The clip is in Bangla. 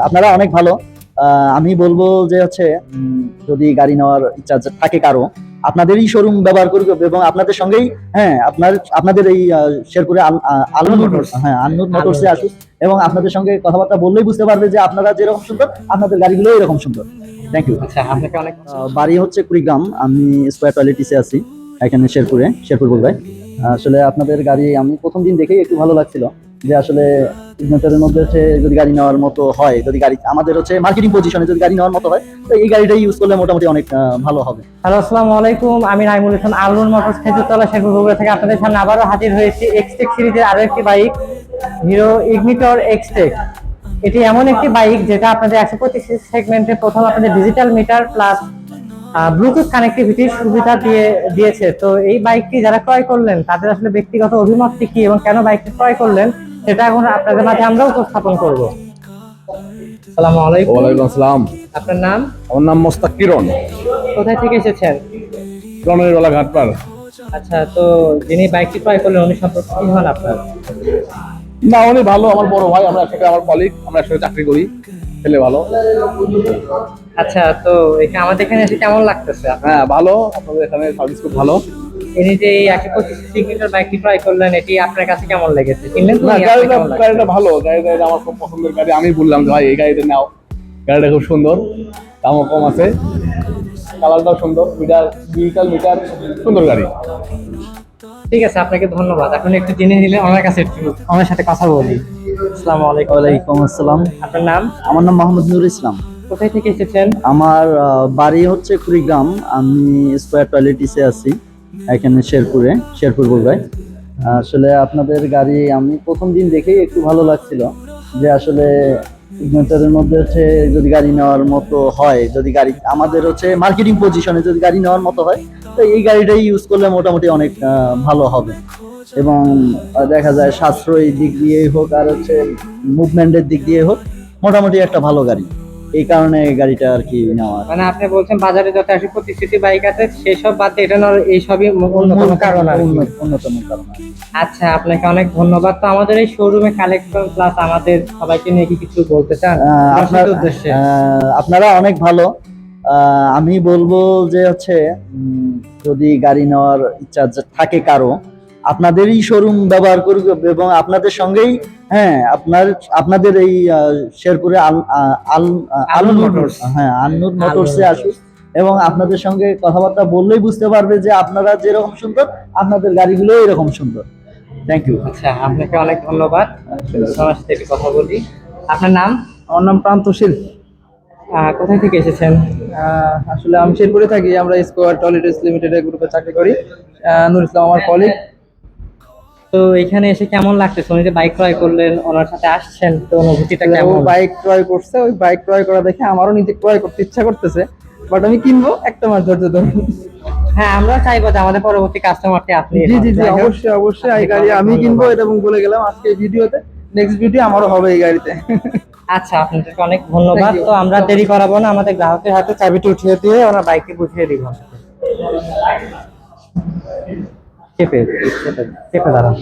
আপনারা অনেক ভালো। আমি বলব যে হচ্ছে যদি গাড়ি নেওয়ার ইচ্ছা থাকে কারও আপনাদেরই শোরুম ব্যবহার করবে এবং আপনাদের সঙ্গেই হ্যাঁ আপনার আপনাদের এই শেরপুরে আল- আহ, আলনুর Motors। হ্যাঁ আলনুর মোটরসে আসুন এবং আপনাদের সঙ্গে কথাবার্তা বললেই বুঝতে পারবে যে আপনারা যেরকম সুন্দর আপনাদের গাড়িগুলো এরকম সুন্দর। থ্যাংক ইউ আচ্ছা আপনাকে অনেক বাড়ি হচ্ছে কুড়িগ্রাম আমি স্কোয়ার টয়লেটিসে আছি এখানে শেরপুরে শেরপুর বলবাই আসলে আপনাদের গাড়ি আমি প্রথম দিন দেখেই একটু ভালো লাগছিল যে আসলে সিগনেচারের মধ্যে হচ্ছে যদি গাড়ি নেওয়ার মতো হয়, যদি গাড়ি, আমাদের হচ্ছে মার্কেটিং পজিশনে যদি গাড়ি নেওয়ার মতো হয়, তো এই গাড়িটা ইউজ করলে মোটামুটি অনেক ভালো হবে। হ্যালো আসসালামু আলাইকুম আমি নাইমুল ইসলাম আলনুর মোটরস খেজুরতলা শেরপুর বগুড়া থেকে আপনাদের সামনে আবারও হাজির হয়েছি এক্সটেক সিরিজের আরও একটি বাইক হিরো ইগনিটর এক্সটেক এটি এমন একটি বাইক যেটা আপনাদের একশো পঁচিশ সেগমেন্টে প্রথম আপনাদের ডিজিটাল মিটার প্লাস ব্লুটুথ কানেক্টিভিটির সুবিধা দিয়ে, দিয়েছে। তো এই বাইকটি যারা ক্রয় করলেন, তাদের আসলে ব্যক্তিগত অভিমতটি কি এবং কেন বাইকটি ক্রয় করলেন সেটা এখন আপনাদের মাঝে আমরা উপস্থাপন করব। আসসালামু আলাইকুম। ওয়ালাইকুম আসসালাম। আপনার নাম? আমার নাম মোস্তাক কিরণ। কোথায় থেকে এসেছেন? বেলা ঘাটপার আচ্ছা তো যিনি বাইকটি ক্রয় করলেন উনি সম্পর্কে কি হন আপনার? না উনি ভালো আমার বড় ভাই আমরা একসাথে আমার কলিগ আমরা একসাথে চাকরি করি ছেলে ভালো। আচ্ছা তো এখানে আমাদের এখানে এসে কেমন লাগতেছে হ্যাঁ ভালো আপনাদের এখানে সার্ভিস খুব ভালো। ইনি যে এই একশো পঁচিশ সিগনেচার বাইকটি ক্রয় করলেন এটি আপনার কাছে কেমন লেগেছে? কিনলেন না গাড়িটা গাড়িটা ভালো গাড়িটা আমার খুব পছন্দের গাড়ি। আমি বললাম যে ভাই এই গাড়িটা নাও। গাড়িটা খুব সুন্দর দামও কম আছে। কালারটাও সুন্দর মিটার ডিজিটাল মিটার সুন্দর গাড়ি। ঠিক আছে আপনাকে ধন্যবাদ। এখন একটু জেনে নিলে আমার কাছে একটু আমার সাথে কথা বলি। আসসালামু আলাইকুম। ওয়ালাইকুম আসসালাম। আপনার নাম? আমার নাম মোহাম্মদ নুর ইসলাম। কোথায় থেকে এসেছেন? আমার আহ, বাড়ি হচ্ছে কুড়িগ্রাম। আমি স্কোয়ার টয়লেটিসে আছি। এখানে শেরপুরে, শেরপুর বলবাই। আসলে আপনাদের গাড়ি আমি প্রথম দিন দেখেই একটু ভালো লাগছিল যে আসলে সিগনেচারের মধ্যে হচ্ছে যদি গাড়ি নেওয়ার মতো হয়, যদি গাড়ি, আমাদের হচ্ছে মার্কেটিং পজিশনে যদি গাড়ি নেওয়ার মতো হয়, তো এই গাড়িটাই ইউজ করলে মোটামুটি অনেক ভালো হবে। এবং দেখা যায় সাশ্রয়ী দিক দিয়ে হোক আর হচ্ছে মুভমেন্টের দিক দিয়ে হোক, মোটামুটি একটা ভালো গাড়ি। এই কারণে এই গাড়িটা আর কি নেওয়া। মানে আপনি বলছেন বাজারে যত একশো পঁচিশ সিসি বাইক আছে সেই সব বাদ এটা নেওয়ার এই সবই অন্যতম কারণ আর অন্যতম কারণ আচ্ছা আপনাকে অনেক ধন্যবাদ। তো আমাদের এই শোরুমে কালেকশন প্লাস আমাদের সবাইকে নিয়ে কি কিছু বলতে চান? আপনার উদ্দেশ্যে। আপনারা অনেক ভালো। আহ, আমি বলব যে হচ্ছে যদি গাড়ি নেওয়ার ইচ্ছা থাকে কারও আপনাদেরই শোরুম ব্যবহার করবে এবং আপনাদের সঙ্গেই হ্যাঁ আপনার আপনাদের এই শেরপুরে আল আল আহ, আলনুর আলনুর মোটরস। হ্যাঁ আলনুর মোটরসে আসুন এবং আপনাদের সঙ্গে কথাবার্তা বললেই বুঝতে পারবে যে আপনারা যেরকম সুন্দর আপনাদের গাড়িগুলো এরকম সুন্দর। থ্যাংক ইউ আচ্ছা আপনাকে অনেক ধন্যবাদ। আমার সাথে একটু কথা বলি। আপনার নাম? আমার নাম প্রান্তশীল কোথায় থেকে এসেছেন? আসলে আমি শেরপুরে থাকি আমরা স্কোয়ার টয়লেটস লিমিটেড গ্রুপে চাকরি করি। নুর ইসলাম আমার কলিগ তো এখানে এসে কেমন লাগতেছে উনি যে বাইক ক্রয় করলেন ওনার সাথে আসছেন তো অনুভূতিটা ও কেমন? বাইক ক্রয় করছে ওই বাইক ক্রয় করা দেখে আমারও নিজে ক্রয় করতে ইচ্ছা করতেছে বাট আমি কিনবো একটা মাস ধৈর্য ধরুন হ্যাঁ আমরা চাইব যে আমাদের পরবর্তী কাস্টমারটি আপনি জি জি জি অবশ্যই অবশ্যই এই গাড়ি আমি কিনবো এবং বলে গেলাম আজকে এই ভিডিওতে নেক্সট ভিডিও আমারও হবে এই গাড়িতে। আচ্ছা আপনাদেরকে অনেক ধন্যবাদ। তো আমরা দেরি করাবো না আমাদের গ্রাহকের হাতে চাবিটি উঠিয়ে দিয়ে ওনার বাইকটি বুঝিয়ে দিব চেপে চেপে চেপে দাঁড়ান